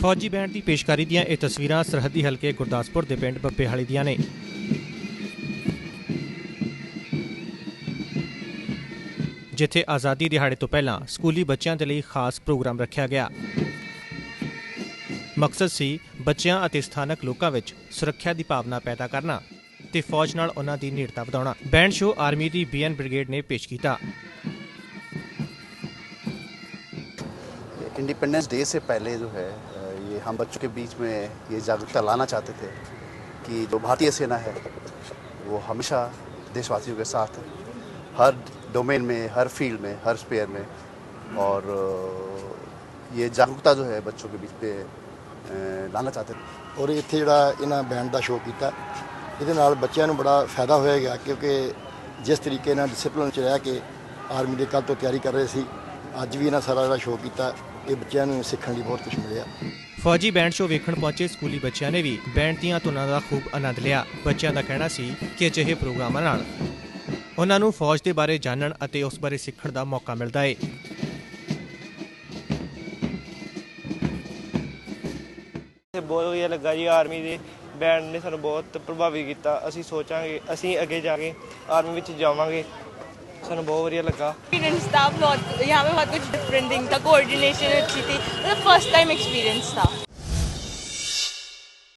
ਫੌਜੀ ਬੈਂਡ ਦੀ ਪੇਸ਼ਕਾਰੀ ਦੀਆਂ ਇਹ ਤਸਵੀਰਾਂ ਸਰਹੱਦੀ ਹਲਕੇ ਗੁਰਦਾਸਪੁਰ ਦੇ ਪਿੰਡ ਬੱਪੇਹਾਲੀ ਦੀਆਂ ਨੇ ਜਿੱਥੇ ਆਜ਼ਾਦੀ ਦਿਹਾੜੇ ਤੋਂ ਪਹਿਲਾਂ ਸਕੂਲੀ ਬੱਚਿਆਂ ਦੇ ਲਈ ਖਾਸ ਪ੍ਰੋਗਰਾਮ ਰੱਖਿਆ ਗਿਆ ਮਕਸਦ ਸੀ ਬੱਚਿਆਂ ਅਤੇ ਸਥਾਨਕ ਲੋਕਾਂ ਵਿੱਚ ਸੁਰੱਖਿਆ ਦੀ ਭਾਵਨਾ ਪੈਦਾ ਕਰਨਾ ਤੇ ਫੌਜ ਨਾਲ ਉਹਨਾਂ ਦੀ ਨੇੜਤਾ ਵਧਾਉਣਾ ਬੈਂਡ ਸ਼ੋ ਆਰਮੀ ਦੀ ਬੀਐਨ ਬ੍ਰਿਗੇਡ ਨੇ ਪੇਸ਼ ਕੀਤਾ इंडिपेंडेंस डे से पहले जो है अ, ये हम बच्चों के बीच में ये जागरूकता लाना चाहते थे कि जो भारतीय सेना है वो हमेशा देशवासियों के साथ है हर डोमेन में हर फील्ड में हर स्पेयर में और अ, ये जागरूकता जो है बच्चों के बीच पे अ, लाना चाहते थे ਔਰ ਇੱਥੇ ਜਿਹੜਾ ਇਹਨਾਂ ਬੈਂਡ ਦਾ ਸ਼ੋਅ ਕੀਤਾ ਇਹਦੇ ਨਾਲ ਬੱਚਿਆਂ ਨੂੰ ਬੜਾ ਫਾਇਦਾ ਹੋਏਗਾ ਕਿਉਂਕਿ ਜਿਸ ਤਰੀਕੇ ਨਾਲ ਡਿਸਪਲਿਨ ਚ ਰਹਿ ਕੇ ਆਰਮੀ ਦੇ ਕੱਲ ਤੋਂ ਤਿਆਰੀ ਕਰ ਰਹੇ ਸੀ ਅੱਜ ਵੀ ਇਹਨਾਂ ਸਾਰਾ ਜਿਹੜਾ ਸ਼ੋਅ ਕੀਤਾ ਇਹ ਬੱਚਿਆਂ ਨੂੰ ਸਿੱਖਣ ਲਈ ਬਹੁਤ ਕੁਝ ਮਿਲਿਆ। ਫੌਜੀ ਬੈਂਡ ਸ਼ੋ ਵੇਖਣ ਪਹੁੰਚੇ ਸਕੂਲੀ ਬੱਚਿਆਂ ਨੇ ਵੀ ਬੈਂਡ ਦੀਆਂ ਧੁਨਾਂ ਦਾ ਖੂਬ ਆਨੰਦ ਲਿਆ। ਬੱਚਿਆਂ ਦਾ ਕਹਿਣਾ ਸੀ ਕਿ ਅਜਿਹੇ ਪ੍ਰੋਗਰਾਮਾਂ ਨਾਲ ਉਹਨਾਂ ਨੂੰ ਫੌਜ ਦੇ ਬਾਰੇ ਜਾਣਨ ਅਤੇ ਉਸ ਬਾਰੇ ਸਿੱਖਣ ਦਾ ਮੌਕਾ ਮਿਲਦਾ ਹੈ ਤੇ ਬਹੁਤ ਵਧੀਆ ਲੱਗਾ ਜੀ ਆਰਮੀ ਦੇ ਬੈਂਡ ਨੇ ਸਾਨੂੰ ਬਹੁਤ ਪ੍ਰਭਾਵਿਤ ਕੀਤਾ। ਅਸੀਂ ਸੋਚਾਂਗੇ ਅਸੀਂ ਅੱਗੇ ਜਾ ਕੇ ਆਰਮੀ ਵਿੱਚ ਜਾਵਾਂਗੇ। ਸਾਨੂੰ ਬਹੁਤ ਵਧੀਆ ਲੱਗਾ एक्सपीरियंस था बहुत यहाँ पे बहुत कुछ डिफरेंट थिंग था कोऑर्डिनेशन अच्छी थी मतलब फर्स्ट टाइम एक्सपीरियंस था